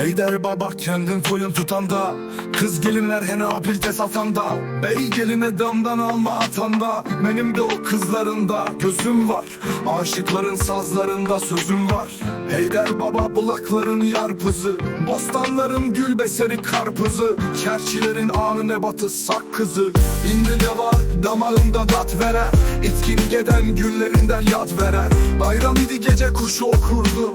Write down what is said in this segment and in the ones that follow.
Heyder baba kendin toyun tutanda Kız gelinler hene apilte satanda Bey geline damdan alma atanda Benim de o kızlarında gözüm var. Aşıkların sazlarında sözüm var. Heyder baba bulakların yarpızı Bostanların gül beseri karpuzu Çerçilerin anı nebatı sakkızı İndi de var damağında tat verer İtkin geden günlerinden yad verer. Bayram idi gece kuşu okurdu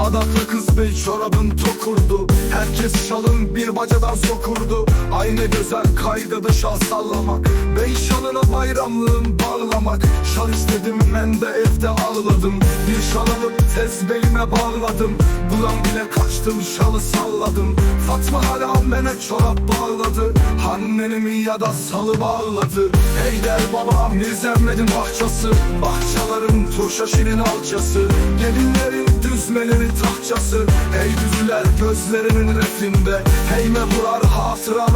Adaklı kız bey çorabın tokurdu. Herkes şalın bir bacadan sokurdu. Aynı güzel kaydadı şal sallamak. Bey şalına bayramlığın bağlamak. Şal istedim ben de evde ağladım. Bir şal alıp tez belime bağladım. Bulan bile kaçtım şalı salladım. Fatma hala mene çorap bağladı. Annenimi ya da salı bağladı. Heyder baba Mirzemledin bahçası. Bahçaların turşa şirin alçası. Gelinlerin düzmeleri tahçası Ey düzüler gözlerinin refinde. Heyme vurar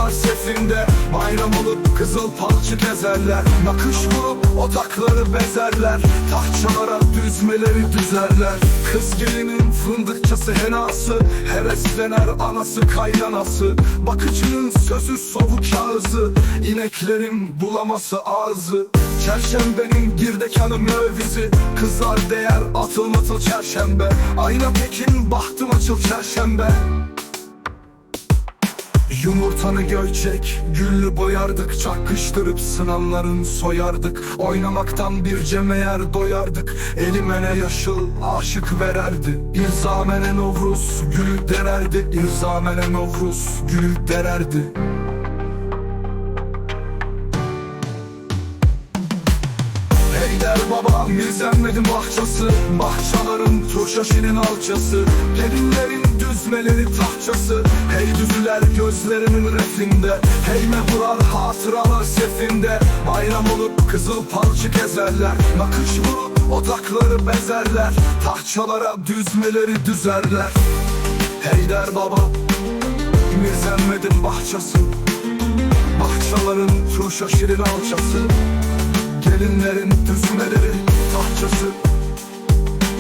hatıralar sefinde Bayram olup kızıl palçı gezerler. Nakış vurup otakları bezerler. Tahçalara düzmeleri düzerler. Kız gelinin fındıkçası henası Heveslener anası kaynanası. Bakıcının sözü soğuk ağzı İneklerin bulaması ağzı Çerşembenin girdekanı mövizi Kızlar değer atılmatıl çerşembe. Ayna pekin bahtım açıl çerşembe Yumurtanı gölçek, güllü boyardık Çakıştırıp sınanların soyardık. Oynamaktan bir cemeyer doyardık Elimene yaşıl aşık vererdi. İlzamene Novruz gül dererdi. İlzamene Novruz gül dererdi Heyder baba Mirzemledin bahçası. Bahçaların turşa şirin alçası. Gelinlerin düzmeleri tahçası. Hey düzüler gözlerinin refinde. Heyme vurar hatıralar sefinde. Bayram olup kızıl palçı gezerler. Nakış vurup otakları bezerler. Tahçalara düzmeleri düzerler. Heyder baba Mirzemledin bahçası. Bahçaların turşa şirin alçası Gelinlerin düzmeleri tahçası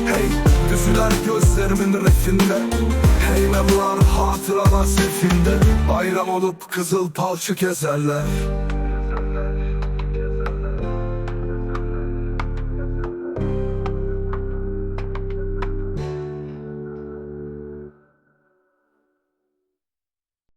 Hey düzüler gözlerimin refinde. Hey mevlar hatıralar sefinde. Bayram olup kızıl palçı kezerler